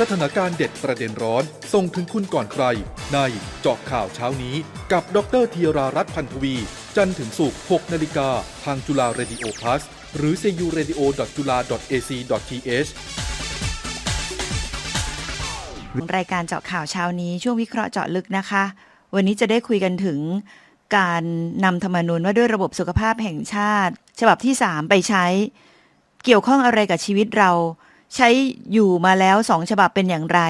สถานการณ์เด็ดประเด็นร้อนส่งถึงคุณก่อนใคร ในเจาะข่าวเช้านี้ กับดรธีรารัตน์พันธวี จันทร์ถึงศุกร์6นาฬิกาทางจุฬาเรดิโอพลัสหรือ c u r a d i o j u l a a c th รายการเจาะข่าวเช้านี้ช่วงวิเคราะห์เจาะลึกนะคะ วันนี้จะได้คุยกันถึงการนำธรรมนูญว่าด้วยระบบสุขภาพแห่งชาติ ฉบับที่ 3 ไปใช้ เกี่ยวข้องอะไรกับชีวิตเรา ใช้อยู่มาแล้วสองฉบับเป็นอย่างไร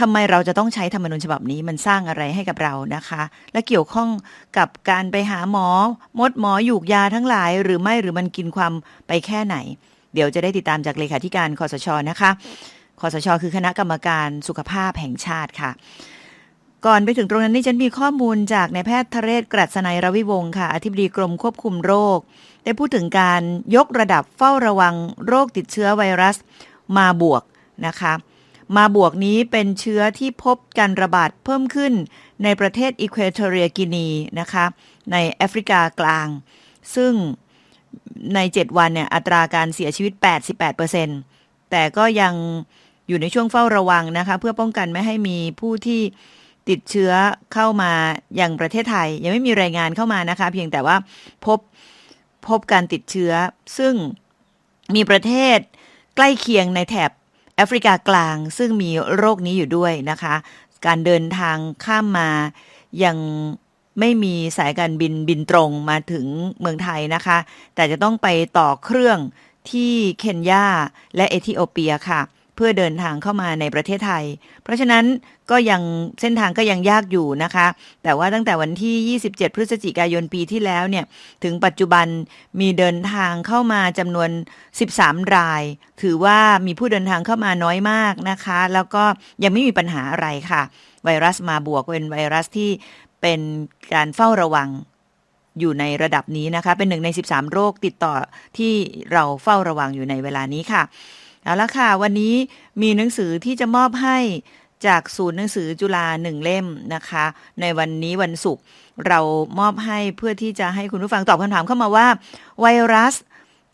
ทำไมเราจะต้องใช้ธรรมนูญฉบับนี้มันสร้างอะไรให้กับเรานะคะ และเกี่ยวข้องกับการไปหาหมอ มดหมอหยูกยาทั้งหลายหรือไม่หรือมันกินความไปแค่ไหน เดี๋ยวจะได้ติดตามจากเลขาธิการคอสชนะคะคอสช คือคณะกรรมการสุขภาพแห่งชาติค่ะ ก่อนไปถึงตรงนั้นนี่ฉันมีข้อมูลจากนายแพทย์ทะเรศกรัศนัยรวิวงศ์ค่ะ อธิบดีกรมควบคุมโรค ได้พูดถึงการยกระดับเฝ้าระวังโรคติดเชื้อไวรัส มาบวกนะคะมาบวกนี้เป็นเชื้อที่พบการระบาดเพิ่มขึ้นในประเทศอีควอเทอเรียกินีนะคะในแอฟริกากลาง ซึ่งใน 7 วันเนี่ยอัตราการเสียชีวิต 88%แต่ก็ยังอยู่ในช่วงเฝ้าระวังนะคะ เพื่อป้องกันไม่ให้มีผู้ที่ติดเชื้อเข้ามาอย่างประเทศไทย ยังไม่มีรายงานเข้ามานะคะ เพียงแต่ว่าพบพบการติดเชื้อ ซึ่งมีประเทศ ใกล้เคียงในแถบแอฟริกากลางซึ่งมีโรคนี้อยู่ด้วยนะคะ การเดินทางข้ามมายังไม่มีสายการบินบินตรงมาถึงเมืองไทยนะคะ แต่จะต้องไปต่อเครื่องที่เคนยาและเอธิโอเปียค่ะ เพื่อเดินทางเข้ามาในประเทศไทย เพราะฉะนั้นก็ยังเส้นทางก็ยังยากอยู่นะคะ แต่ว่าตั้งแต่วันที่ 27 พฤศจิกายนปีที่แล้วเนี่ย ถึงปัจจุบันมีเดินทางเข้ามาจำนวน 13 ราย ถือว่ามีผู้เดินทางเข้ามาน้อยมากนะคะ แล้วก็ยังไม่มีปัญหาอะไรค่ะ ไวรัสมาบวกเป็นไวรัสที่เป็นการเฝ้าระวังอยู่ในระดับนี้นะคะ เป็นหนึ่งใน 13 โรคติดต่อที่เราเฝ้าระวังอยู่ในเวลานี้ค่ะ เอาละค่ะ วันนี้มีหนังสือที่จะมอบให้จากศูนย์หนังสือจุฬาหนึ่งเล่มนะคะ ในวันนี้วันศุกร์เรามอบให้เพื่อที่จะให้คุณผู้ฟังตอบคำถามเข้ามาว่า ไวรัส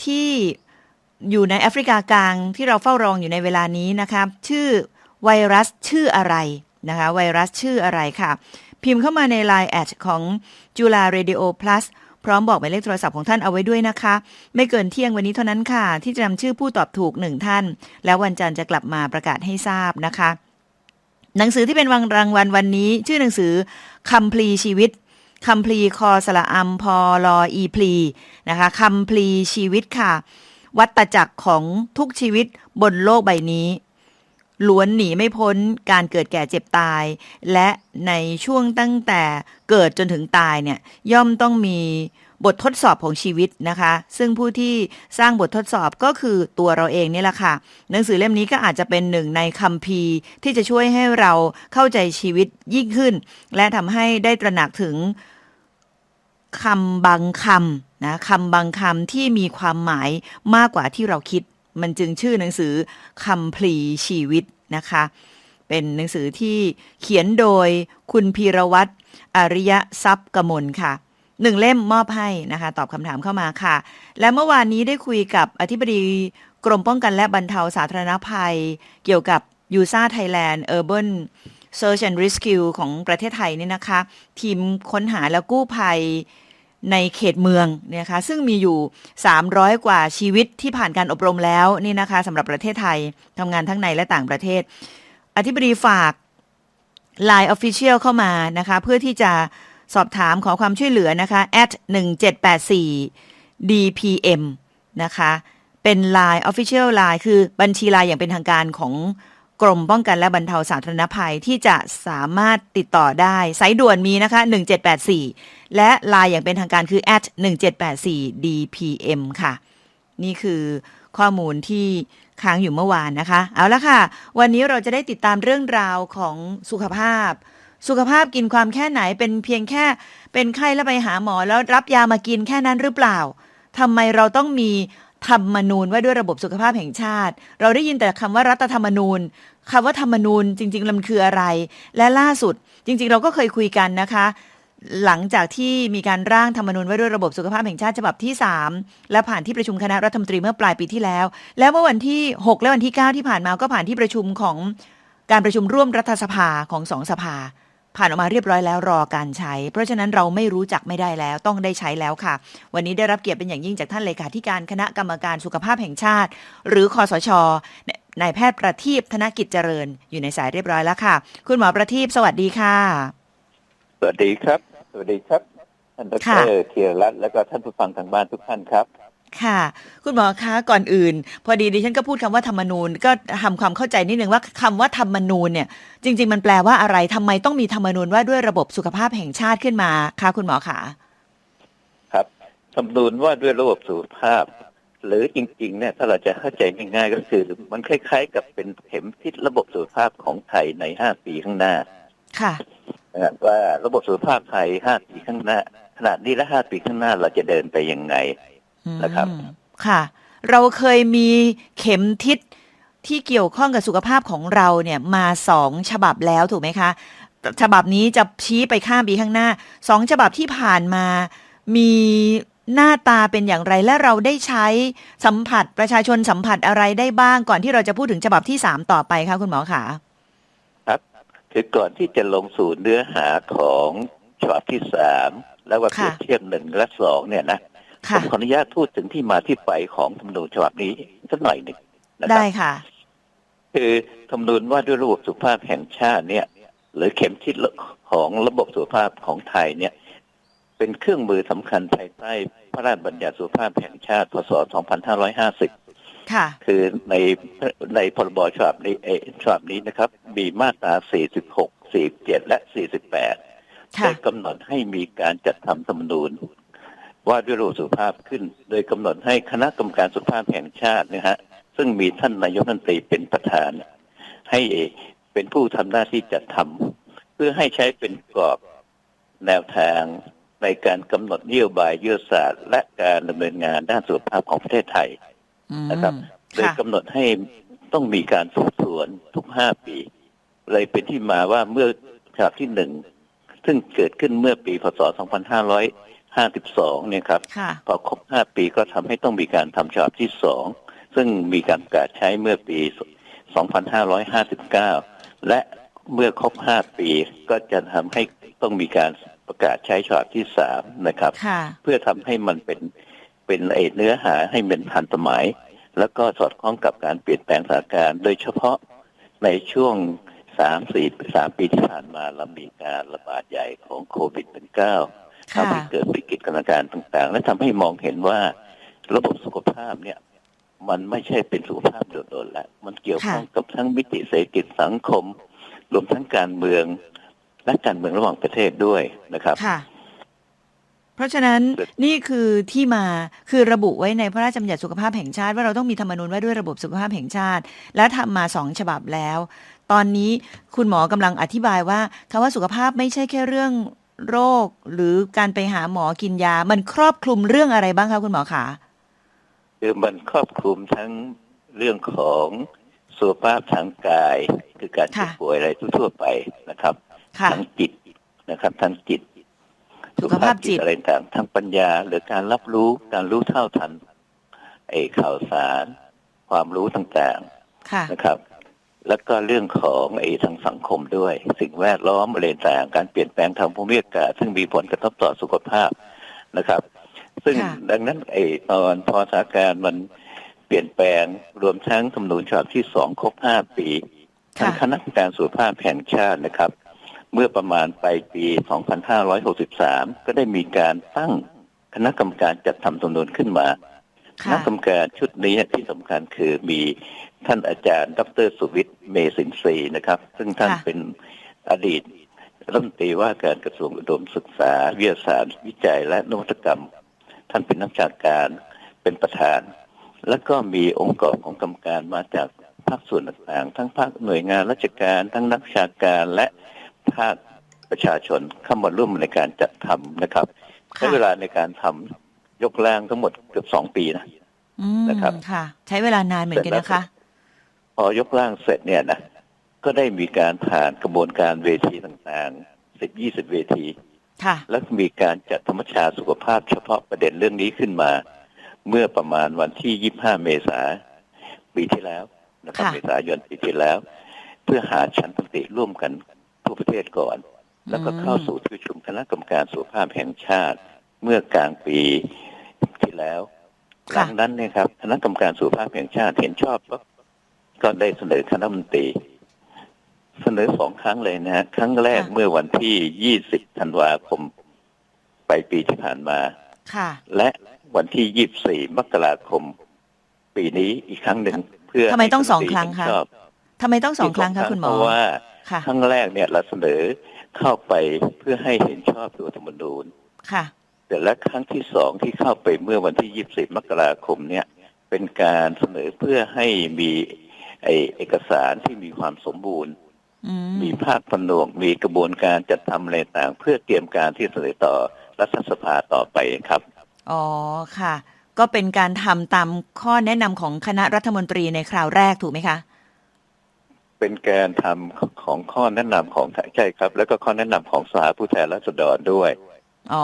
ที่อยู่ในแอฟริกากลางที่เราเฝ้ารองอยู่ในเวลานี้นะคะชื่อไวรัสชื่ออะไรนะคะไวรัสชื่ออะไรค่ะ พิมพ์เข้ามาใน Line แอดของจุฬา Radio Plus พร้อมบอกหมายเลขโทรศัพท์ของท่านเอาไว้ด้วยนะคะ ไม่เกินเที่ยงวันนี้เท่านั้นค่ะ ที่จะนำชื่อผู้ตอบถูกหนึ่งท่าน แล้ววันจันทร์จะกลับมาประกาศให้ทราบนะคะ หนังสือที่เป็นวังรางวัลวันนี้ ชื่อหนังสือคำพลีชีวิตคำพลีคอสละอัมพอลออีพลีนะคะคำพลีชีวิตค่ะ วัตจักรของทุกชีวิตบนโลกใบนี้ ล้วนหนีไม่พ้นการเกิดแก่เจ็บตาย และในช่วงตั้งแต่เกิดจนถึงตายเนี่ยย่อมต้องมีบททดสอบของชีวิตนะคะ ซึ่งผู้ที่สร้างบททดสอบก็คือตัวเราเองนี่แหละค่ะ หนังสือเล่มนี้ก็อาจจะเป็นหนึ่งในคำพีร์ที่จะช่วยให้เราเข้าใจชีวิตยิ่งขึ้น และทำให้ได้ตระหนักถึงคำบางคำนะคำบางคำที่มีความหมายมากกว่าที่เราคิด มันจึงชื่อหนังสือคำพลีชีวิต นะคะ เป็นหนังสือที่เขียนโดยคุณพีรวัตรอริยทรัพย์กมลค่ะหนึ่งเล่มมอบให้นะคะ ตอบคำถามเข้ามาค่ะ และเมื่อวานนี้ได้คุยกับอธิบดีกรมป้องกันและบรรเทาสาธารณภัย เกี่ยวกับยูซ่าไทยแลนด์ Urban Search and Rescue ของประเทศไทยนี่นะคะ ทีมค้นหาและกู้ภัย ในเขตเมืองเนี่ยนะคะซึ่งมีอยู่ 300 กว่าชีวิตที่ผ่านการอบรมแล้วนี่นะคะสำหรับประเทศไทยทำงานทั้งในและต่างประเทศ อธิบดีฝาก Line Official เข้ามานะคะเพื่อที่จะสอบถามขอความช่วยเหลือนะคะ at 1784 dpm นะคะเป็น Line Official Line คือบัญชี Line อย่างเป็นทางการของ กรมป้องกันและบรรเทาสาธารณภัยที่จะสามารถติดต่อได้สายด่วนมีนะคะ 1784 และ Line อย่างเป็นทางการคือ at 1784 dpm ค่ะ นี่คือข้อมูลที่ค้างอยู่เมื่อวานนะคะ เอาละค่ะ วันนี้เราจะได้ติดตามเรื่องราวของสุขภาพ สุขภาพกินความแค่ไหนเป็นเพียงแค่เป็นไข้แล้วไปหาหมอแล้วรับยามากินแค่นั้นหรือเปล่าทำไมเราต้องมี ธรรมนูญว่าด้วยระบบสุขภาพแห่งชาติ เราได้ยินแต่คำว่ารัฐธรรมนูญคำว่าธรรมนูญจริงๆมันคืออะไร และล่าสุดจริง ๆ เราก็เคยคุยกันนะคะ หลังจากที่มีการร่างธรรมนูญว่าด้วยระบบสุขภาพแห่งชาติฉบับที่ 3 และผ่านที่ประชุมคณะรัฐมนตรีเมื่อปลายปีที่แล้ว แล้วเมื่อวันที่ 6 และวันที่ 9 ที่ผ่านมาก็ผ่านที่ประชุมของการประชุมร่วมรัฐสภาของสองสภา ผ่านออกมาเรียบร้อยแล้วรอการใช้ เพราะฉะนั้นเราไม่รู้จักไม่ได้แล้วต้องได้ใช้แล้วค่ะ วันนี้ได้รับเกียรติเป็นอย่างยิ่งจากท่านเลขาธิการคณะกรรมการสุขภาพแห่งชาติ หรือคอสชนายแพทย์ประทีปธนกิจเจริญ อยู่ในสายเรียบร้อยแล้วค่ะ คุณหมอประทีปสวัสดีค่ะ สวัสดีครับ สวัสดีครับ ท่านดค่ะรเทียรรัตน์และก็ท่านผู้ฟังทางบ้านทุกท่านครับ ค่ะ คุณหมอคะก่อนอื่น พอดีดิฉันก็พูดคำว่าธรรมนูญก็ทำความเข้าใจนิดนึงว่าคำว่าธรรมนูญเนี่ย จริง ๆ มันแปลว่าอะไรทำไมต้องมีธรรมนูญว่าด้วยระบบสุขภาพแห่งชาติขึ้นมาคะคุณหมอคะครับสำนูนว่าด้วยระบบสุขภาพ หรือจริง ๆ เนี่ยถ้าเราจะเข้าใจง่ายๆก็คือ มันคล้ายๆ กับเป็นเข็มทิศระบบสุขภาพของไทยใน5ปีข้างหน้า ค่ะ นะครับว่าระบบสุขภาพไทย 5 ปีข้างหน้า ขนาดนี้และ 5 ปีข้างหน้าเราจะเดินไปยังไง นะครับอืมค่ะ เราเคยมีเข็มทิศที่เกี่ยวข้องกับสุขภาพของเราเนี่ยมาสองฉบับแล้วถูกไหมคะ ฉบับนี้จะชี้ไปข้ามปีข้างหน้าสองฉบับที่ผ่านมามีหน้าตาเป็นอย่างไรและเราได้ใช้สัมผัสประชาชนสัมผัสอะไรได้บ้างก่อนที่เราจะพูดถึงฉบับที่สามต่อไปคะคุณหมอคะครับคือก่อนที่จะลงสู่เนื้อหาของฉบับที่สามแล้วว่าเปรียบเทียบหนึ่งและสองเนี่ยนะ ผค่ะมขออนุญาตพูดถึงที่มาที่ไปของธรรมนูญฉบับนี้สักหน่อยหนึ่งนะคได้รับค่ะ คือธรรมนูญว่าด้วยระบบสุขภาพแห่งชาติเนี่ย หรือเข็มทิศของระบบสุขภาพของไทยเนี่ย เป็นเครื่องมือสำคัญภายใต้พระราชบัญญัติสุขภาพแห่งชาติพศ 2550 ค่ะ คือในในพรบฉบับนี้เออฉบับนี้นะครับ มีมาตรา 46 47 และ 48ค่ะได้กำหนดให้มีการจัดทำธรรมนูญ ว่าด้วยระบบสุขภาพขึ้น โดยกำหนดให้คณะกรรมการสุขภาพแห่งชาตินะฮะซึ่งมีท่านนายกรัฐมนตรีเป็นประธาน ให้เป็นผู้ทำหน้าที่จัดทำเพื่อให้ใช้เป็นกรอบแนวทางในการกำหนดนโยบายยุทธศาสตร์ และการดำเนินงานด้านสุขภาพของประเทศไทยอืมนะครับ โดยค่ะกำหนดให้ต้องมีการทบทวนทุกห้าปี เลยเป็นที่มาว่าเมื่อฉบับที่หนึ่งซึ่งเกิดขึ้นเมื่อปีพศ 2552เนี่ยครับค่ะ พอครบห้าปีก็ทำให้ต้องมีการทำฉบับที่สองซึ่งมีการประกาศใช้เมื่อปี 2559 และเมื่อครบห้าปีก็จะทำให้ต้องมีการประกาศใช้ฉบับที่สามนะครับ ค่ะ เพื่อทำให้มันเป็นเป็นไอเนื้อหาให้มันทันสมัย แล้วก็สอดคล้องกับการเปลี่ยนแปลงสถานการณ์ โดยเฉพาะในช่วงสามสี่สามปีที่ผ่านมาเรามีการระบาดใหญ่ของโควิด -19 ค่ะ ทำให้เกิดวิกฤตการณ์ต่าง ๆ และทำให้มองเห็นว่าระบบสุขภาพเนี่ย มันไม่ใช่เป็นสุขภาพโดดๆแล้วมันเกี่ยวข้องกับทั้งมิติเศรษฐกิจสังคม รวมทั้งการเมืองและการเมืองระหว่างประเทศด้วยนะครับค่ะเพราะฉะนั้นนี่คือที่มาคือระบุไว้ในพระราชบัญญัติสุขภาพแห่งชาติ ว่าเราต้องมีธรรมนูญว่าด้วยระบบสุขภาพแห่งชาติ และทำมาสองฉบับแล้ว ตอนนี้คุณหมอกำลังอธิบายว่าคำว่าสุขภาพไม่ใช่แค่เรื่อง โรค หรือการไปหาหมอกินยา มันครอบคลุมเรื่องอะไรบ้างคะคุณหมอคะคือมันครอบคลุมทั้งเรื่องของสุขภาพทางกาย คือการเจ็บค่ะป่วยอะไรทั่วๆไปนะครับค่ะทั้งจิตนะครับทั้งจิต สุขภาพจิตอะไรต่างทั้งปัญญา หรือการรับรู้การรู้เท่าทันไอ้ข่าวสาร ความรู้ต่างค่ะๆนะครับ แล้วก็เรื่องของไอ้ทางสังคมด้วย สิ่งแวดล้อมอะไรต่างการเปลี่ยนแปลงทางภูมิอากาศซึ่งมีผลกระทบต่อสุขภาพนะครับ ซึ่งค่ะดังนั้นไอ้ตอนพอสถานการณ์มันเปลี่ยนแปลงรวมทั้งธรรมนูญฉบับที่สองครบห้าปีทางค่ะคณะกรรมการสุขภาพแห่งชาตินะครับ เมื่อประมาณปลายปี 2563 ก็ได้มีการตั้งคณะกรรมการจัดทำธรรมนูญขึ้นมา คณะค่ะกรรมการชุดนี้ที่สำคัญคือมีท่านอาจารย์ ดรสุวิทย์เมสินทรีย์นะครับ ซึ่งท่านค่ะเป็นอดีตรัฐมนตรีว่าการกระทรวงอุดมศึกษา วิทยาศาสตร์วิจัยและนวัตกรรม ท่านเป็นนักวิชาการเป็นประธาน แล้วก็มีองค์กรของกรรมการมาจากภาคส่วนต่างๆ ทั้งภาคหน่วยงานราชการ ทั้งนักวิชาการและภาคประชาชนเข้ามาร่วมในการจัดทำนะครับใช้ค่ะเวลาในการทำ ยกร่างทั้งหมดเกือบสองปีนะอืมนะครับค่ะ ใช้เวลานานเหมือนกันนะคะ พอยกร่างเสร็จเนี่ยนะก็ได้มีการผ่านกระบวนการเวทีต่างๆสิบยี่สิบเวทีค่ะ และมีการจัดธรรมชาสุขภาพเฉพาะประเด็นเรื่องนี้ขึ้นมา เมื่อประมาณวันที่25เมษาปีที่แล้วนะครับค่ะเมษายนปีที่แล้ว เพื่อหาชั้นปฏิร่วมกันทั่วประเทศก่อน แล้วก็เข้าสู่ที่ประชุมคณะกรรมการสุขภาพแห่งชาติ เมื่อกลางปี ที่แล้วหค่ะลังนั้นเนี่ยครับคณะกรรมการสุขภาพแห่งชาติเห็นชอบปั๊บก็ได้เสนอคณะรัฐมนตรี เสนอสองครั้งเลยนะฮะครั้งแรกค่ะเมื่อวันที่20ธันวาคมไปปีที่ผ่านมาค่ะและวันที่24มกราคม ปีนี้อีกครั้งหนึ่งเพื่อทำไมต้องให้สองครั้งคะเห็นชอบทำไมต้องสองครั้งคะคุณหมอเพราะว่าค่ะครั้งแรกเนี่ยเราเสนอเข้าไปเพื่อให้เห็นชอบตัวธรรมนูญค่ะ แต่และครั้งที่สองที่เข้าไปเมื่อวันที่24มกราคมเนี่ยเป็นการเสนอเพื่อให้มีไอเอกสารที่มีความสมบูรณ์อืมมีภาคผนวกมีกระบวนการจัดทำอะไรต่าง เพื่อเตรียมการที่เสนอต่อรัฐสภาต่อไปครับ อ๋อค่ะ ก็เป็นการทำตามข้อแนะนำของคณะรัฐมนตรีในคราวแรกถูกไหมคะ เป็นการทำของข้อแนะนำของใช่ครับ แล้วก็ข้อแนะนำของสภาผู้แทนราษฎรด้วยอ๋อ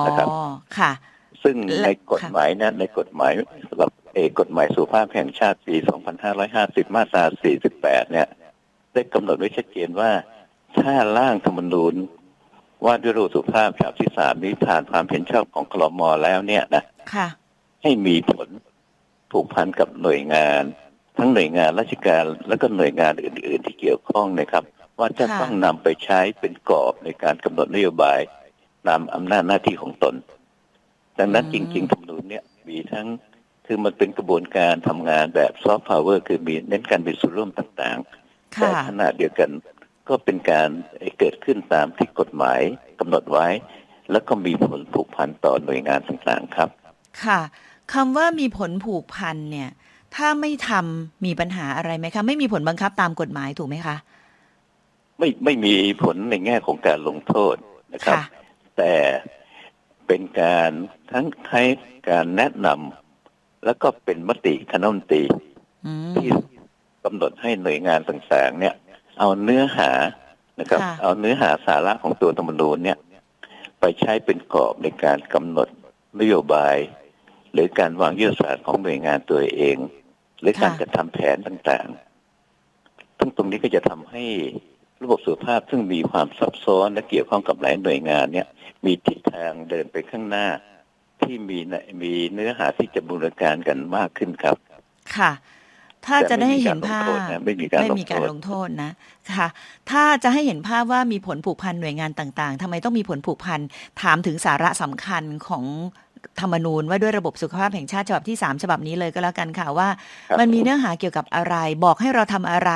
นะครับค่ะ ซึ่งและในกฎหมายนั้นในกฎหมายสำหรับเอกกฎหมายสุขภาพแห่งชาติปี 2550 มาตรา 48 เนี่ย ได้กำหนดไว้ชัดเจนว่า ถ้าร่างธรรมนูญว่าด้วยระบบสุขภาพฉบับที่สามนี้ผ่านความเห็นชอบของคลมแล้วเนี่ยนะค่ะ ให้มีผลผูกพันกับหน่วยงาน ทั้งหน่วยงานราชการและก็หน่วยงานอื่น ๆ ที่เกี่ยวข้องนะครับ ว่าจะค่ะต้องนำไปใช้เป็นกรอบในการกำหนดนโยบาย ตามอำนาจหน้าที่ของตน ดังนั้นจริงๆธรรมนูญเนี่ยมีทั้งคือมันเป็นกระบวนการทำงานแบบซอฟต์พาวเวอร์คือมีเน้นการมีส่วนร่วมต่างๆ แต่ค่ะขณะเดียวกันก็เป็นการเกิดขึ้นตามที่กฎหมายกำหนดไว้ แล้วก็มีผลผูกพันต่อหน่วยงานต่างๆครับ ค่ะคำว่ามีผลผูกพันเนี่ย ถ้าไม่ทำมีปัญหาอะไรไหมคะ ไม่มีผลบังคับตามกฎหมายถูกไหมคะ ไม่ไม่มีผลในแง่ของการลงโทษนะครับค่ะ แต่เป็นการทั้งให้การแนะนำแล้วก็เป็นมติคณะรัฐมนตรีอืมที่กำหนดให้หน่วยงานต่างๆ เนี่ย เอาเนื้อหานะครับค่ะเอาเนื้อหาสาระของตัวธรรมนูญเนี่ย ไปใช้เป็นกรอบในการกำหนดนโยบาย หรือการวางยุทธศาสตร์ของหน่วยงานตัวเอง หรือการจัดทำแผนต่างๆทั้งตรงนี้ก็จะทำให้ระบบสุขภาพซึ่งมีความซับซ้อนและเกี่ยวข้องกับหลายหน่วยงานเนี่ย มีทิศทางเดินไปข้างหน้า ที่มีในมีเนื้อหาที่จะบูรณาการกันมากขึ้นครับ ค่ะ ถ้าแต่จะได้ไม่มีเห็กานรลงภาโทพษนะไม่มีการไม่ลงมีโทการษลงโทษนะค่ะ ถ้าจะให้เห็นภาพว่ามีผลผูกพันหน่วยงานต่าง ๆทำไมต้องมีผลผูกพันถามถึงสาระสำคัญของ ธรรมนูญว่าด้วยระบบสุขภาพแห่งชาติฉบับที่ 3 ฉบับนี้เลยก็แล้วกันค่ะว่าครับมันมีเนื้อหาเกี่ยวกับอะไร บอกให้เราทำอะไร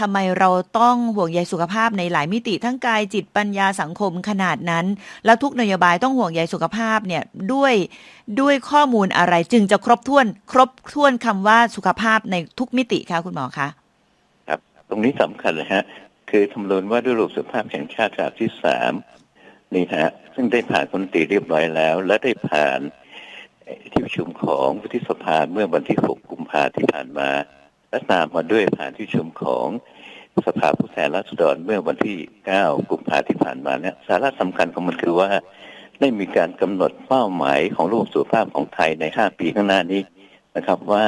ทำไมเราต้องห่วงใยสุขภาพในหลายมิติทั้งกายจิตปัญญาสังคมขนาดนั้น แล้วทุกนโยบายต้องห่วงใยสุขภาพเนี่ยด้วยด้วยข้อมูลอะไรจึงจะครบถ้วน ครบถ้วนคำว่าสุขภาพในทุกมิติคะคุณหมอคะครับตรงนี้สำคัญเลยฮะคือธรรมนูญว่าด้วยระบบสุขภาพแห่งชาติฉบับที่สามนี่ฮะ ซึ่งได้ผ่านคนตรีเรียบร้อยแล้ว และได้ผ่านเอ่อที่ประชุมของวุฒิสภาเมื่อวันที่ 6 กุมภาที่ผ่านมา และตามมาด้วยผ่านที่ประชุมของสภาผู้แทนราษฎรเมื่อวันที่ 9 กุมภาที่ผ่านมาเนี่ยสาระสำคัญของมันคือว่า ได้มีการกำหนดเป้าหมายของระบบสุขภาพของไทยใน 5 ปีข้างหน้านี้นะครับว่า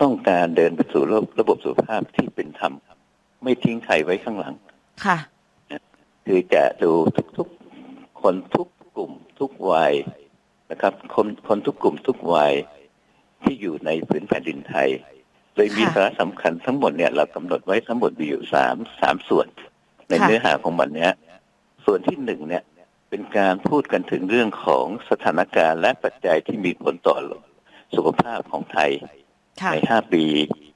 ต้องการเดินไปสู่ระระบบสุขภาพที่เป็นธรรมไม่ทิ้งใครไว้ข้างหลัง ค่ะ คือจะดูทุกๆ คนทุกกลุ่มทุกวัยนะครับ คนคนทุกกลุ่มทุกวัยที่อยู่ในพื้นแผ่นดินไทย โดยมีค่ะสาระสำคัญทั้งหมดเนี่ยเรากำหนดไว้ทั้งหมดมีอยู่สามสามส่วน ในค่ะเนื้อหาของมันเนี่ยส่วนที่หนึ่งเนี่ยเป็นการพูดกันถึงเรื่องของสถานการณ์และปัจจัยที่มีผลต่อสุขภาพของไทยค่ะในห้าปี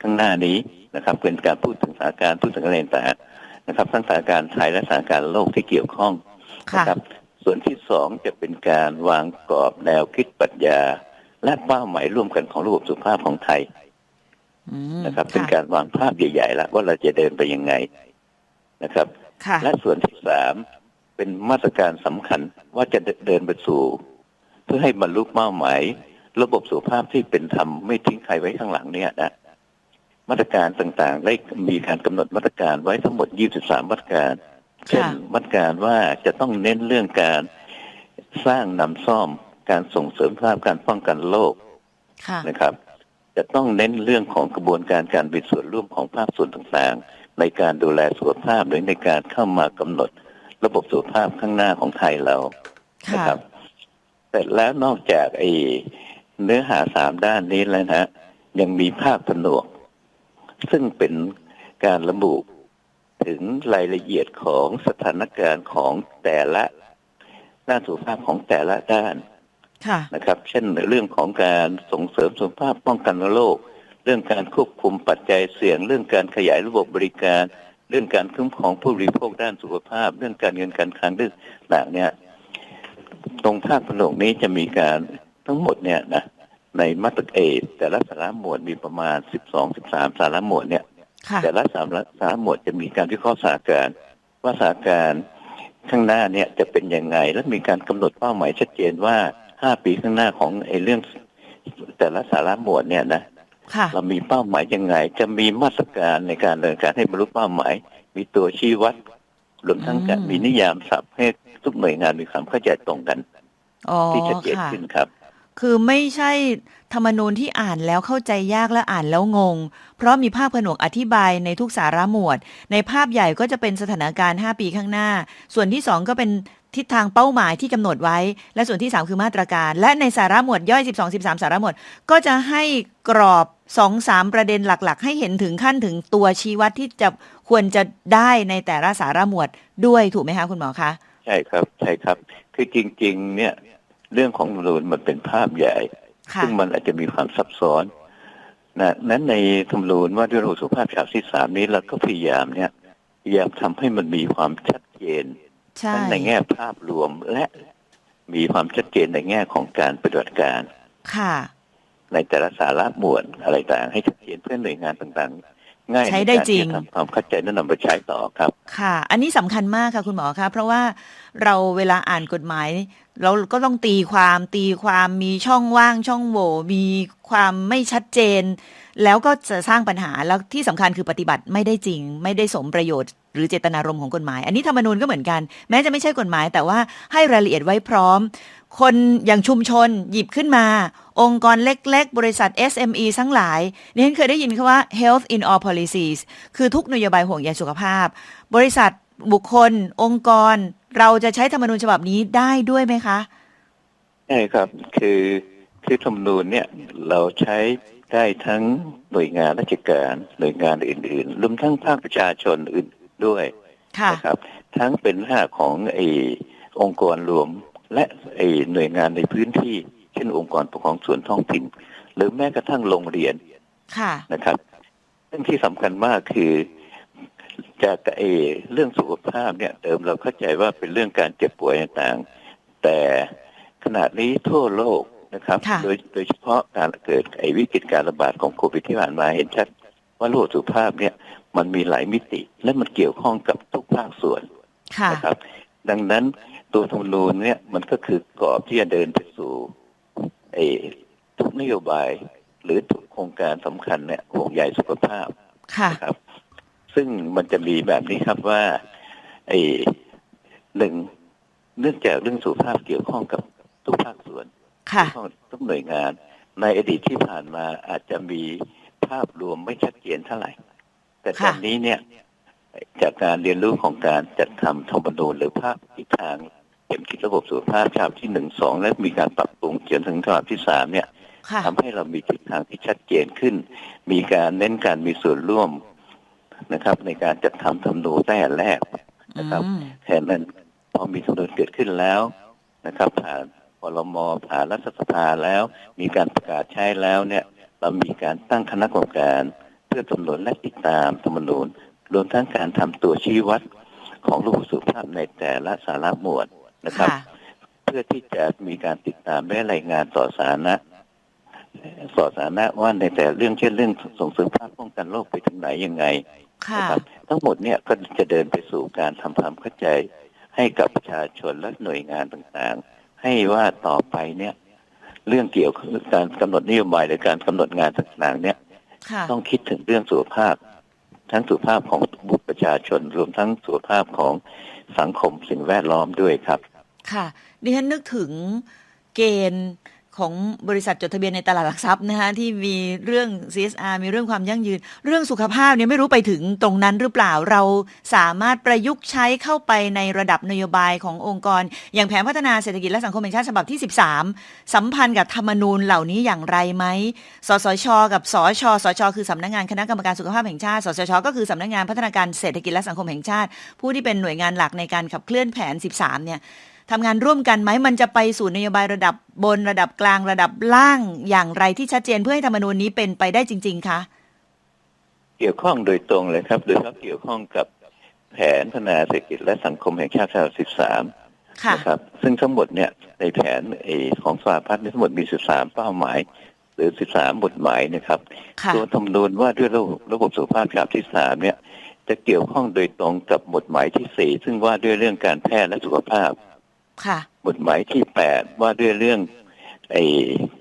ข้างหน้านี้นะครับ เป็นการพูดถึงสถานการณ์พูดถึงอะไรต่างๆนะครับทั้งสถานการณ์ไทยและสถานการณ์โลกที่เกี่ยวข้องค่ะนะครับ ส่วนที่สองจะเป็นการวางกรอบแนวคิดปรัชญา และเป้าหมายร่วมกันของระบบสุขภาพของไทยอืมนะครับ เป็นค่ะการวางภาพใหญ่ๆแล้วว่าเราจะเดินไปยังไงนะครับค่ะและส่วนที่สามเป็นมาตรการสำคัญว่าจะเดินไปสู่ เพื่อให้บรรลุเป้าหมาย ระบบสุขภาพที่เป็นธรรมไม่ทิ้งใครไว้ข้างหลังเนี่ยนะมาตรการต่างๆ ได้มีการกำหนดมาตรการไว้ทั้งหมด 23 มาตรการ เช่นค่ะมาตรการว่าจะต้องเน้นเรื่องการสร้างนำซ่อมการส่งเสริมภาพการป้องกันโรคค่ะนะครับ จะต้องเน้นเรื่องของกระบวนการการมีส่วนร่วมของภาคส่วนต่างๆ ในการดูแลสุขภาพหรือในการเข้ามากำหนด ระบบสุขภาพข้างหน้าของไทยเรานะค่ะครับเสร็จแล้วนอกจากไอ้เนื้อหาสามด้านนี้แล้วนะฮะยังมีภาคผนวก ซึ่งเป็นการระบุ ถึงรายละเอียดของสถานการณ์ของแต่ละด้านสุขภาพของแต่ละด้านค่ะนะครับ เช่นเรื่องของการส่งเสริมสุขภาพป้องกันโรคเรื่องการควบคุมปัจจัยเสี่ยง เรื่องการขยายระบบบริการ เรื่องการคุ้มครองผู้บริโภคด้านสุขภาพ เรื่องการเงินการคลังเรื่องต่างเนี่ยตรงภาคผนวกนี้จะมีการทั้งหมดเนี่ยนะในมาตราเอกแต่ละสาระหมวดมีประมาณ 12 13 สาระหมวดเนี่ยค่ะ แต่ละสาระสาระหมวดจะมีการวิเคราะห์สถานการณ์ว่าสถานการณ์ข้างหน้าเนี่ยจะเป็นยังไง และมีการกำหนดเป้าหมายชัดเจนว่า5ปีข้างหน้าของไอ้เรื่อง แต่ละสาระหมวดเนี่ยนะค่ะเรามีเป้าหมายยังไง จะมีมาตรการในการดำเนินการให้บรรลุเป้าหมาย มีตัวชี้วัดรวมทั้งการอืมมีนิยามศัพท์ให้ทุกหน่วยงานมีความเข้าใจตรงกันอ๋อที่ชัดเจนค่ะขึ้นครับ คือไม่ใช่ธรรมนูญที่อ่านแล้วเข้าใจยากและอ่านแล้วงง เพราะมีภาพผนวกอธิบายในทุกสาระหมวด ในภาพใหญ่ก็จะเป็นสถานการณ์ 5 ปีข้างหน้า ส่วนที่ 2 ก็เป็นทิศทางเป้าหมายที่กำหนดไว้ และส่วนที่ 3 คือมาตรการ และในสาระหมวดย่อย 12 13 สาระหมวด ก็จะให้กรอบ 2-3 ประเด็นหลักๆ ให้เห็นถึงขั้นถึงตัวชี้วัดที่จะควรจะได้ในแต่ละสาระหมวดด้วยถูกไหมคะคุณหมอคะใช่ครับใช่ครับคือจริง ๆ เนี่ย เรื่องของรัฐธรรมนูญมันเป็นภาพใหญ่ค่ะซึ่งมันอาจจะมีความซับซ้อนนะนั้นในธรรมนูญว่าด้วยระบบสุขภาพฉบับที่สามนี้เราก็พยายามเนี่ยพยายามทำให้มันมีความชัดเจนใช่ทั้งในแง่ภาพรวมและมีความชัดเจนในแง่ของการปฏิบัติการ ค่ะ ในแต่ละสาระหมวดอะไรต่างให้ชัดเจนเพื่อหน่วยงานต่างๆ ง่ายใช้ได้จริงในกาที่ะทำความเข้าใจและนำไปใช้ต่อครับ ค่ะ อันนี้สำคัญมากค่ะคุณหมอคะเพราะว่าเราเวลาอ่านกฎหมาย เราก็ต้องตีความตีความมีช่องว่างช่องโหว่มีความไม่ชัดเจน แล้วก็จะสร้างปัญหาแล้วที่สำคัญคือปฏิบัติไม่ได้จริง ไม่ได้สมประโยชน์ หรือเจตนารมณ์ของกฎหมาย อันนี้ธรรมนูญก็เหมือนกัน แม้จะไม่ใช่กฎหมาย แต่ว่าให้รายละเอียดไว้พร้อม คนอย่างชุมชนหยิบขึ้นมา องค์กรเล็ก ๆ บริษัท SME ทั้งหลายนี่ฉันเคยได้ยินคำว่า health in all policies คือทุกนโยบายห่วงใยสุขภาพ บริษัทบุคคล องค์กร เราจะใช้ธรรมนูญฉบับนี้ได้ด้วยไหมคะใช่ครับคือคือธรรมนูญเนี่ยเราใช้ได้ทั้งหน่วยงานราชการหน่วยงานอื่น ๆ รวมทั้งภาคประชาชนอื่น ด้วยค่ะนะครับ ทั้งเป็นหน้าของไอ้องค์กรรวม และไอ้หน่วยงานในพื้นที่ เช่นองค์กรปกครองส่วนท้องถิ่น หรือแม้กระทั่งโรงเรียนค่ะนะครับซึ่งที่สำคัญมากคือจากเออเรื่องสุขภาพเนี่ยเดิมเราเข้าใจว่าเป็นเรื่องการเจ็บป่วยต่างๆ แต่ขณะนี้ทั่วโลกนะครับค่ะโดยโดยเฉพาะการเกิดไอ้วิกฤตการระบาดของโควิดที่ผ่านมาเห็นชัดว่าโรคสุขภาพเนี่ย มันมีหลายมิติ และมันเกี่ยวข้องกับทุกภาคส่วนค่ะนะครับ ดังนั้นตัวธรรมนูญเนี่ยมันก็คือกรอบที่จะเดินไปสู่ไอ้ทุกนโยบาย หรือทุกโครงการสำคัญเนี่ยห่วงใยสุขภาพค่ะนะครับ ซึ่งมันจะมีแบบนี้ครับว่าไอ้หนึ่งเนื่องจากเรื่องสุขภาพเกี่ยวข้องกับทุกภาคส่วนค่ะเกี่ยวข้องกับทุกหน่วยงาน ในอดีตที่ผ่านมาอาจจะมีภาพรวมไม่ชัดเจนเท่าไหร่ แต่ตค่ะอนนี้เนี่ย จากการเรียนรู้ของการจัดทำธรรมนูญหรือภาพทิศทางเข็มทิศระบบสุขภาพฉบับที่หนึ่งสองและมีการปรับปรุงจนถึงฉบับที่สามเนี่ยค่ะทำให้เรามีทิศทางที่ชัดเจนขึ้น มีการเน้นการมีส่วนร่วมนะครับ ในการจัดทำธรรมนูญแต่แรกนะครับอืมแทนนั้นพอมีธรรมนูญเกิดขึ้นแล้วนะครับ ผ่านพลมผ่านรัฐสภาแล้ว มีการประกาศใช้แล้วเนี่ย เรามีการตั้งคณะกรรมการเพื่อกำหนดและติดตามธรรมนูญ รวมทั้งการทำตัวชี้วัดของระบบสุขภาพในแต่ละสาระหมวดนะครับค่ะเพื่อที่จะมีการติดตามและรายงานต่อสาธารณะต่อสาธารณะว่าในแต่เรื่องเช่นเรื่องส่งเสริมภาพป้องกันโรคไปถึงไหนยังไงค่ะนะครับทั้งหมดเนี่ยก็จะเดินไปสู่การทำความเข้าใจ ให้กับประชาชนและหน่วยงานต่างๆ ให้ว่าต่อไปเนี่ย เรื่องเกี่ยวกับการกำหนดนโยบายหรือการกำหนดงานต่างๆ เนี่ยค่ะ ต้องคิดถึงเรื่องสุขภาพ ทั้งสุขภาพของบุคคลประชาชน รวมทั้งสุขภาพของสังคมสิ่งแวดล้อมด้วยครับ ค่ะดิฉันนึกถึงเกณฑ์ ของบริษัทจดทะเบียนในตลาดหลักทรัพย์นะคะที่มีเรื่อง CSR มีเรื่องความยั่งยืน เรื่องสุขภาพเนี่ยไม่รู้ไปถึงตรงนั้นหรือเปล่าเราสามารถประยุกต์ใช้เข้าไปในระดับนโยบายขององค์กร อย่างแผนพัฒนาเศรษฐกิจและสังคมแห่งชาติฉบับที่ 13 สัมพันธ์กับธรรมนูญเหล่านี้อย่างไรไหมสสช กับสชสช คือสำนักงานคณะกรรมการสุขภาพแห่งชาติ สสช ก็คือสำนักงานพัฒนาการเศรษฐกิจและสังคมแห่งชาติ ผู้ที่เป็นหน่วยงานหลักในการขับเคลื่อนแผน 13 เนี่ย ทำงานร่วมกันไหมมันจะไปสู่นโยบายระดับบนระดับกลางระดับล่างอย่างไรที่ชัดเจนเพื่อให้ธรรมนูญนี้เป็นไปได้จริง ๆคะเกี่ยวข้องโดยตรงเลยครับ โดยเฉพาะเกี่ยวข้องกับแผนพัฒนาเศรษฐกิจและสังคมแห่งชาติฉบับ13ค่ะนะครับ ซึ่งทั้งหมดเนี่ยในแผนเออของสหพัฒน์ทั้งหมดมี 13 เป้าหมาย หรือ 13บทหมายนะครับค่ะตัวธรรมนูญว่าด้วยระบบระบบสุขภาพฉบับที่3เนี่ยจะเกี่ยวข้องโดยตรงกับบทหมายที่ 4 ซึ่งว่าด้วยเรื่องการแพทย์และสุขภาพ ค่ะบทหมายที่8ว่าด้วยเรื่องไอ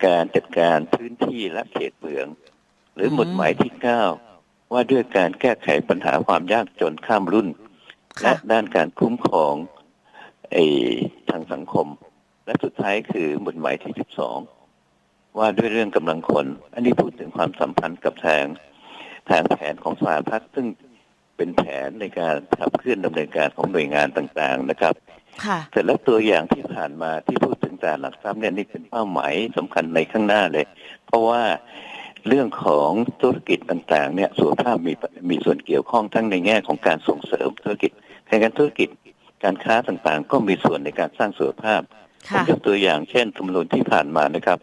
การจัดการพื้นที่และเขตเมือง หรืออืมบทหมายที่9ว่าด้วยการแก้ไขปัญหาความยากจนข้ามรุ่น และค่ะด้านการคุ้มครองไอทางสังคม และสุดท้ายคือบทหมายที่12ว่าด้วยเรื่องกำลังคน อันนี้พูดถึงความสัมพันธ์กับทางทางแผนของสหพัฒน์ซึ่งเป็นแผนในการขับเคลื่อนดำเนินการของหน่วยงานต่างๆนะครับค่ะ เสร็จแล้วตัวอย่างที่ผ่านมาที่พูดถึงตลาดหลักทรัพย์เนี่ยนี่เป็นเป้าหมายสำคัญในข้างหน้าเลย เพราะว่าเรื่องของธุรกิจต่างๆเนี่ยสุขภาพมีมีส่วนเกี่ยวข้องทั้งในแง่ของการส่งเสริมธุรกิจในการธุรกิจการค้าต่างๆ ก็มีส่วนในการสร้างสุขภาพผมค่ะยกตัวอย่างเช่นธรรมนูญที่ผ่านมานะครับ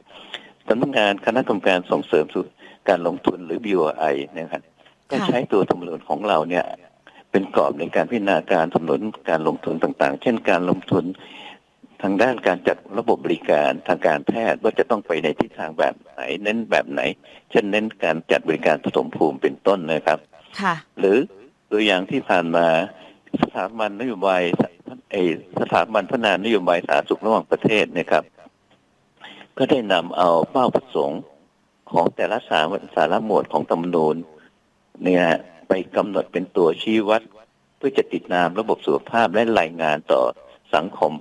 สำนักงานคณะกรรมการส่งเสริมสู่การลงทุนหรือ BOI นะครับก็ค่ะใช้ตัวธรรมนูญของเราเนี่ย เป็นกรอบในการพิจารณาการสนับสนุนการลงทุนต่างๆ เช่นการลงทุนทางด้านการจัดระบบบริการทางการแพทย์ว่าจะต้องไปในทิศทางแบบไหน เน้นแบบไหน เช่นเน้นการจัดบริการผสมภูมิเป็นต้นนะครับค่ะหรือตัวอย่างที่ผ่านมาสถาบันนโยบายไอสถาบันพัฒนานโยบายสาธารณสุขระหว่างประเทศเนะครับ ก็ได้นำเอาเป้าประสงค์ของแต่ละสาระสาระหมวดของตำนูญเนี่ย ไปกำหนดเป็นตัวชี้วัด เพื่อจะติดตามระบบสุขภาพและรายงานต่อสังคม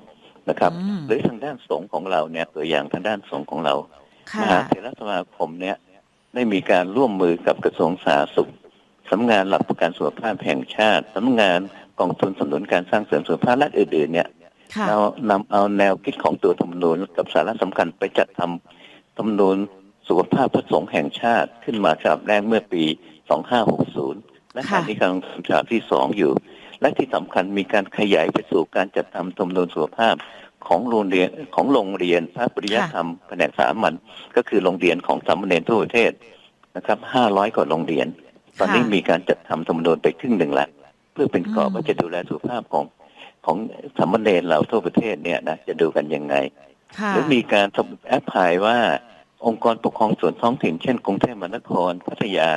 นะครับอืมหรือทางด้านสงฆ์ของเราเนี่ยตัวอย่างทางด้านสงฆ์ของเรามค่ะหาเถรสมาคมเนี่ยได้มีการร่วมมือกับกระทรวงสาธารณสุขสำนักงานหลักประกันสุขภาพแห่งชาติสำนักงานกองทุนสนับสนุนการสร้างเสริมสุขภาพและอื่นๆ เนี่ยค่ะเรานำเอาแนวคิดของตัวธรรมนูญกับสาระสำคัญไปจัดทำธรรมนูญสุขภาพพระสงฆ์แห่งชาติขึ้นมาฉบับแรกเมื่อปี 2560 และขค่ะณะนี้กำลังฉบับที่สองอยู่ และที่สำคัญมีการขยายไปสู่การจัดทำธรรมนูญสุขภาพของโรงเรียนของโรงเรียนพระปริยธรรมแผนกสามัญก็คือโรงเรียนของสามเณรทั่วประเทศนะครับ500กว่าโรงเรียน ตอนนี้มีการจัดทำธรรมนูญไปครึ่งหนึ่งแล้วเพื่อเป็นกรอบอืมว่าจะดูแลสุขภาพของของสามเณรเราทั่วประเทศเนี่ยนะจะดูกันยังไงค่ะหรือมีการทำแอปพลายว่าองค์กรปกครองส่วนท้องถิ่นเช่นกรุงเทพมหานครพัทยา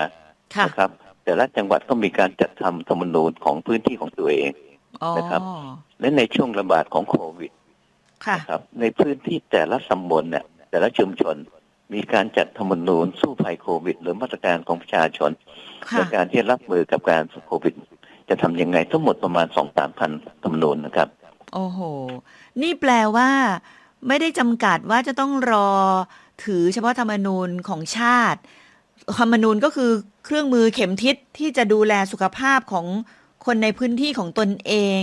ค่ะนะครับ แต่ละจังหวัดก็มีการจัดทำธรรมนูญของพื้นที่ของตัวเองอ๋อนะครับ และในช่วงระบาดของโควิดค่ะนะครับ ในพื้นที่แต่ละตำบลเนี่ยแต่ละชุมชนมีการจัดธรรมนูญสู้ภัยโควิด หรือมาตรการของประชาชนค่ะในการที่รับมือกับการโควิด จะทำยังไงทั้งหมดประมาณสองสามพันธรรมนูญนะครับ โอ้โห นี่แปลว่า ไม่ได้จำกัดว่าจะต้องรอถือเฉพาะธรรมนูญของชาติ ธรรมนูญก็คือเครื่องมือเข็มทิศที่จะดูแลสุขภาพของคนในพื้นที่ของตนเอง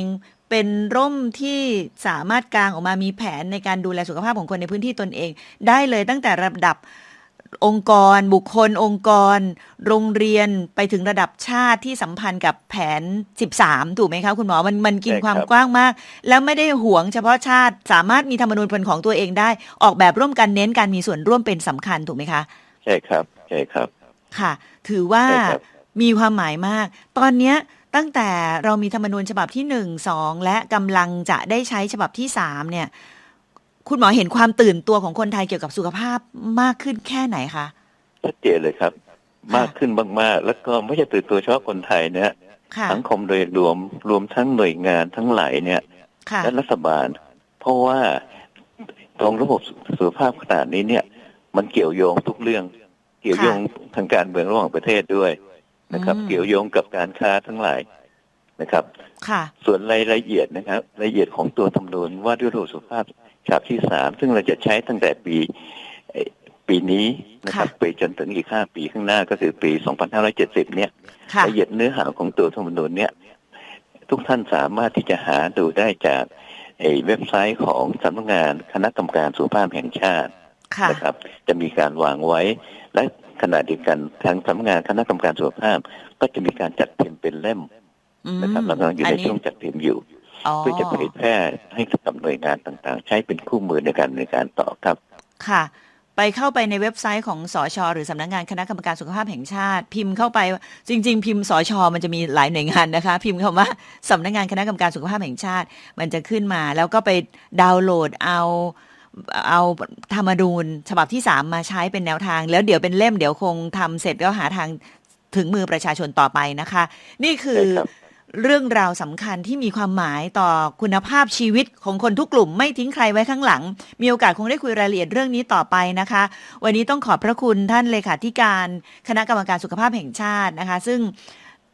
เป็นร่มที่สามารถกางออกมามีแผนในการดูแลสุขภาพของคนในพื้นที่ตนเอง ได้เลยตั้งแต่ระดับองค์กร บุคคล องค์กร โรงเรียนไปถึงระดับชาติที่สัมพันธ์กับแผน 13 ถูกไหมคะคุณหมอมันมันกินใช่ครับความกว้างมาก แล้วไม่ได้หวงเฉพาะชาติสามารถมีธรรมนูญเป็นของตัวเองได้ ออกแบบร่วมกันเน้นการมีส่วนร่วมเป็นสำคัญถูกไหมคะ ใช่ครับ ใช่ครับ ค่ะ ถือว่าใช่ครับมีความหมายมาก ตอนเนี้ยตั้งแต่เรามีธรรมนูญฉบับที่หนึ่งสองและกำลังจะได้ใช้ฉบับที่สามเนี่ย คุณหมอเห็นความตื่นตัวของคนไทยเกี่ยวกับสุขภาพมากขึ้นแค่ไหนคะชัดเจนเลยครับ มากขึ้นมากๆ แล้วก็ไม่ใช่ตื่นตัวเฉพาะคนไทยเนี่ยค่ะสังคมโดยรวมรวมทั้งหน่วยงานทั้งหลายเนี่ยค่ะและรัฐบาล เพราะว่าตรงระบบสุขภาพขนาดนี้เนี่ย มันเกี่ยวโยงทุกเรื่อง เกี่ยวโยงทางการเมืองระหว่างประเทศด้วยนะครับอืมเกี่ยวโยงกับการค้าทั้งหลายนะครับ ค่ะ ส่วนรายละเอียดนะครับ รายละเอียดของตัวธรรมนูญว่าด้วยระบบสุขภาพฉบับที่สามซึ่งเราจะใช้ตั้งแต่ปีเอ่อปีนี้นะครับค่ะไปจนถึงอีกห้าปีข้างหน้าก็คือปี 2570 เนี่ยค่ะละเอียดเนื้อหาของตัวธรรมนูญเนี่ย ทุกท่านสามารถที่จะหาดูได้จากไอ้เว็บไซต์ของสำนักงานคณะกรรมการสุขภาพแห่งชาติค่ะ นะครับ จะมีการวางไว้ และขณะเดียวกันทางสำนักงานคณะกรรมการสุขภาพ ก็จะมีการจัดพิมพ์เป็นเล่มอืมนะครับเรากำลังอยู่ในช่วงจัดพิมพ์อยู่อ๋อเพื่อจะเผยแพร่ให้กับหน่วยงานต่างๆ ใช้เป็นคู่มือในการในการต่อครับ ค่ะ ไปเข้าไปในเว็บไซต์ของสอชหรือสำนักงานคณะกรรมการสุขภาพแห่งชาติ พิมพ์เข้าไปจริง ๆ พิมพ์สอชมันจะมีหลายหน่วยงานนะคะ พิมพ์คำว่าสำนักงานคณะกรรมการสุขภาพแห่งชาติ มันจะขึ้นมา แล้วก็ไปดาวน์โหลดเอา เอาธรรมนูญฉบับที่ 3 มาใช้เป็นแนวทาง แล้วเดี๋ยวเป็นเล่มเดี๋ยวคงทำเสร็จก็หาทางถึงมือประชาชนต่อไปนะคะ นี่คือใช่ครับเรื่องราวสำคัญที่มีความหมายต่อคุณภาพชีวิตของคนทุกกลุ่มไม่ทิ้งใครไว้ข้างหลัง มีโอกาสคงได้คุยรายละเอียดเรื่องนี้ต่อไปนะคะ วันนี้ต้องขอบพระคุณท่านเลขาธิการ คณะกรรมการสุขภาพแห่งชาตินะคะ ซึ่ง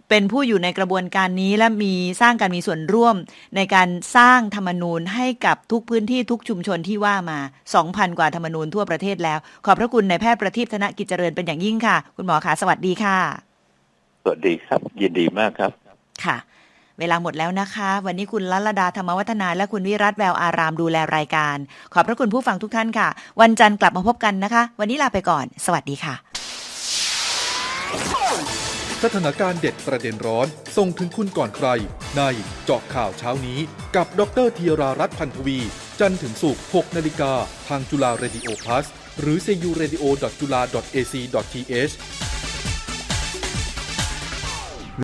เป็นผู้อยู่ในกระบวนการนี้และมีสร้างการมีส่วนร่วม ในการสร้างธรรมนูญให้กับทุกพื้นที่ทุกชุมชนที่ว่ามา 2,000 กว่าธรรมนูญทั่วประเทศแล้ว ขอบพระคุณนายแพทย์ประทีปธนกิจเจริญเป็นอย่างยิ่งค่ะ คุณหมอคะสวัสดีค่ะ สวัสดีครับ ยินดีมากครับค่ะ เวลาหมดแล้วนะคะ วันนี้คุณลัลดาธรรมวัฒนาและคุณวิรัตแววอารามดูแลรายการ ขอบพระคุณผู้ฟังทุกท่านค่ะ วันจันทร์กลับมาพบกันนะคะ วันนี้ลาไปก่อน สวัสดีค่ะ สถานการณ์เด็ดประเด็นร้อน ส่งถึงคุณก่อนใคร ในเจาะข่าวเช้านี้ กับดรธีรารัตน์พันธวี จันทร์ถึงศุกร์6นาฬิกา ทางจุฬาเรดิโอพลัสหรือ c u radio.jula.ac.th